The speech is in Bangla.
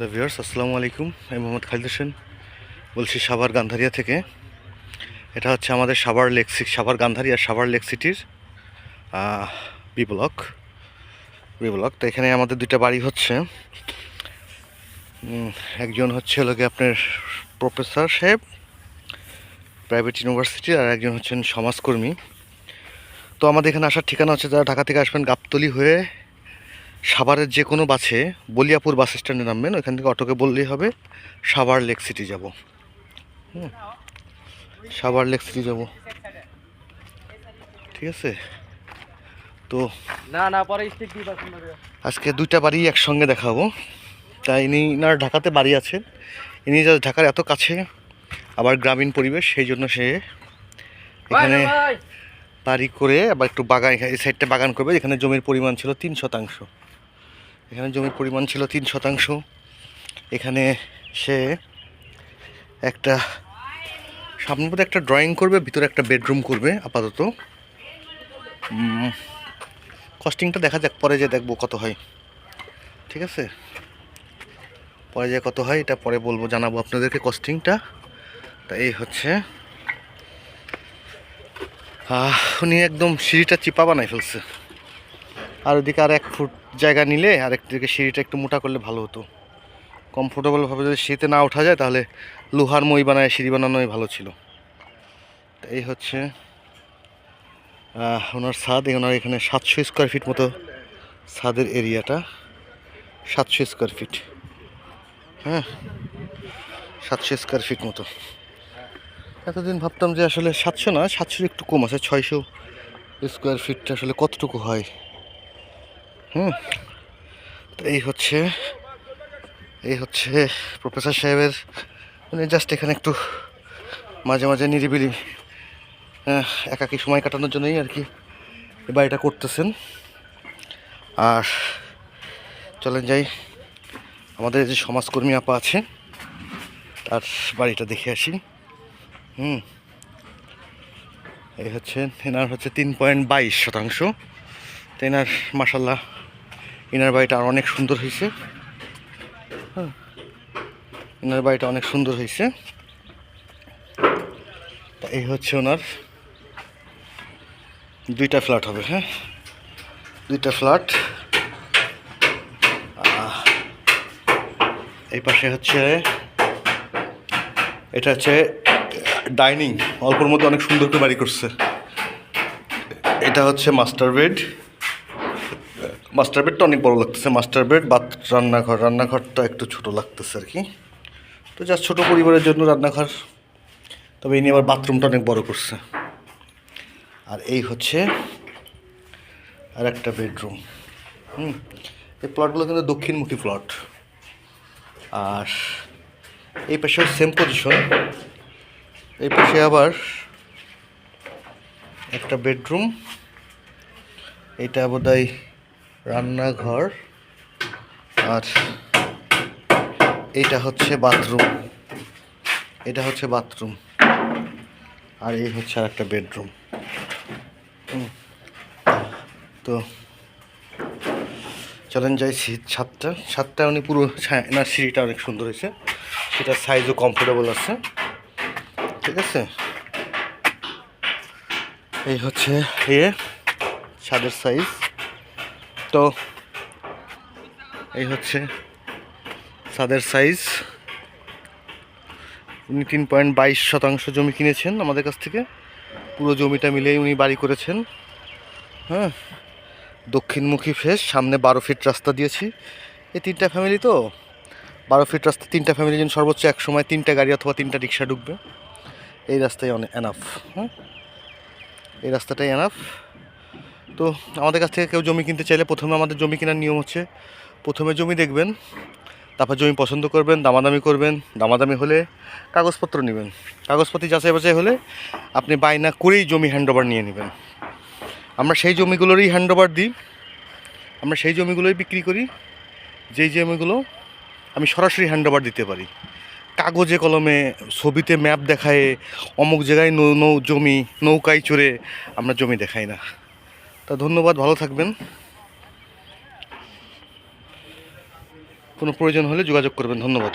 হ্যালো ভিউয়ার্স আসসালামু আলাইকুম আমি মোহাম্মদ খালিদ হোসেন বলছি সাভার গান্ধারিয়া থেকে। এটা হচ্ছে আমাদের সাভার লেক সি- সাভার গান্ধারিয়া সাভার লেক সিটির বি ব্লক। B block. তো এখানে আমাদের দুইটা বাড়ি হচ্ছে। একজন হচ্ছে লোকে আপনার প্রফেসর সাহেব প্রাইভেট ইউনিভার্সিটির আর একজন হচ্ছেন সমাজকর্মী। তো আমাদের এখানে আসার ঠিকানা হচ্ছে যারা ঢাকা থেকে আসবেন গাবতলি হয়ে সাভারের যে কোনো বাসে বলিয়াপুর বাস স্ট্যান্ডে নামবেন ওইখান থেকে অটোকে বললেই হবে সাভার লেক সিটি যাব। হুম সাভার লেক সিটি যাব। ঠিক আছে? তো না না পরে আজকে দুইটা বাড়ি একসঙ্গে দেখাবো। তাই ইনি ইনার ঢাকাতে বাড়ি আছেন। ইনি যা ঢাকার এত কাছে আবার গ্রামীণ পরিবেশ সেই জন্য সে এখানে বাড়ি করে আবার একটু বাগান এই সাইডটা বাগান করবে এখানে জমির পরিমাণ ছিল তিন শতাংশ। এখানে জমির পরিমাণ ছিল তিন শতাংশ। এখানে সে একটা সামনে বোধহয় একটা ড্রয়িং করবে, ভিতরে একটা বেডরুম করবে আপাতত। কস্টিংটা দেখা যাক, পরে যে দেখব কত হয়। ঠিক আছে? পরে যে কত হয়, এটা পরে বলব, জানাব আপনাদেরকে কস্টিংটা তা এই হচ্ছে। উনি একদম সিঁড়িটা চিপা বানাই ফেলছে। আর ওদিকে আর এক ফুট জায়গা নিলে আর একদিকে সিঁড়িটা একটু মোটা করলে ভালো হতো। কমফোর্টেবলভাবে যদি সিঁড়িতে না ওঠা যায় তাহলে লোহার মই বানায়, সিঁড়ি বানানোই ভালো ছিল। এই হচ্ছে ওনার ছাদ। ওনার এখানে সাতশো স্কোয়ার ফিট মতো ছাদের এরিয়াটা। সাতশো স্কোয়ার ফিট হ্যাঁ সাতশো স্কোয়ার ফিট মতো। এতদিন ভাবতাম যে আসলে সাতশো না, সাতশোর একটু কম আছে, ছয়শো স্কোয়ার ফিটটা আসলে কতটুকু হয়? হুম। এই হচ্ছে এই হচ্ছে প্রফেসর সাহেবের মানে জাস্ট এখানে একটু মাঝে মাঝে নিরিবিলি আহ, একাকী সময় কাটানোর জন্যই আর কি বাড়িটা করতেছেন। আর চলেন যাই আমাদের যে সমাজকর্মী আপা আছে তার বাড়িটা দেখে আসি। হুম। এই হচ্ছে এনার হচ্ছে তিন পয়েন্ট বাইশ শতাংশ। তো এনার মাসাল্লাহ এনার বাড়িটা আর অনেক সুন্দর হয়েছে। হ্যাঁ। এনার বাড়িটা অনেক সুন্দর হয়েছে। এই হচ্ছে ওনার দুইটা ফ্ল্যাট হবে হ্যাঁ? দুইটা ফ্ল্যাট। এই পাশে হচ্ছে, এটা হচ্ছে ডাইনিং, অল্পর মধ্যে অনেক সুন্দর করে বাড়ি করছে। এটা হচ্ছে মাস্টার বেড। মাস্টার বেডটা অনেক বড় লাগতেছে মাস্টার বেড বাথ রান্নাঘর। রান্নাঘরটা একটু ছোট লাগতেছে আর কি। তো জাস্ট ছোটো পরিবারের জন্য রান্নাঘর। তবে এই নিয়ে আবার বাথরুমটা অনেক বড় করছে। আর এই হচ্ছে আর একটা বেডরুম হুম, এই প্লটগুলো কিন্তু দক্ষিণমুখী প্লট আর এই পাশে সেম পজিশন এই পাশে আবার একটা বেডরুম এটা বোধহয় রান্নাঘর। আর এটা হচ্ছে বাথরুম। এটা হচ্ছে বাথরুম। আর এই হচ্ছে আর একটা বেডরুম তো চলেন যাই সি- ছাদটা। ছাদটা উনি পুরো এনার সিঁড়িটা অনেক সুন্দর হয়েছে। সেটার সাইজও কমফোর্টেবল আছে। ঠিক আছে? এই হচ্ছে এ ছাদের সাইজ তো এই হচ্ছে ছাদের সাইজ। উনি তিন পয়েন্ট বাইশ শতাংশ জমি কিনেছেন আমাদের কাছ থেকে। পুরো জমিটা মিলেই উনি বাড়ি করেছেন। হ্যাঁ দক্ষিণমুখী ফেস সামনে বারো ফিট রাস্তা দিয়েছি। এই তিনটা ফ্যামিলি তো? বারো ফিট রাস্তা, তিনটা ফ্যামিলি জন্য সর্বোচ্চ এক সময় তিনটা গাড়ি অথবা তিনটা রিক্সা ঢুকবে। এই রাস্তায় অনেক এনাফ হ্যাঁ? এই রাস্তাটাই এনাফ তো আমাদের কাছ থেকে কেউ জমি কিনতে চাইলে প্রথমে আমাদের জমি কেনার নিয়ম হচ্ছে, প্রথমে জমি দেখবেন, তারপর জমি পছন্দ করবেন, দামাদামি করবেন, দামাদামি হলে কাগজপত্র নেবেন। কাগজপত্র যাচাই বাছাই হলে আপনি বায়না করেই জমি হ্যান্ডওভার নিয়ে নেবেন। আমরা সেই জমিগুলোরই হ্যান্ডওভার দিই, আমরা সেই জমিগুলোই বিক্রি করি, যেই জমিগুলো আমি সরাসরি হ্যান্ডওভার দিতে পারি। কাগজে কলমে, ছবিতে ম্যাপ দেখায়, অমুক জায়গায় নৌ নৌ জমি, নৌকায় চড়ে আমরা জমি দেখাই না। তা ধন্যবাদ ভালো থাকবেন। কোনো প্রয়োজন হলে যোগাযোগ করবেন ধন্যবাদ।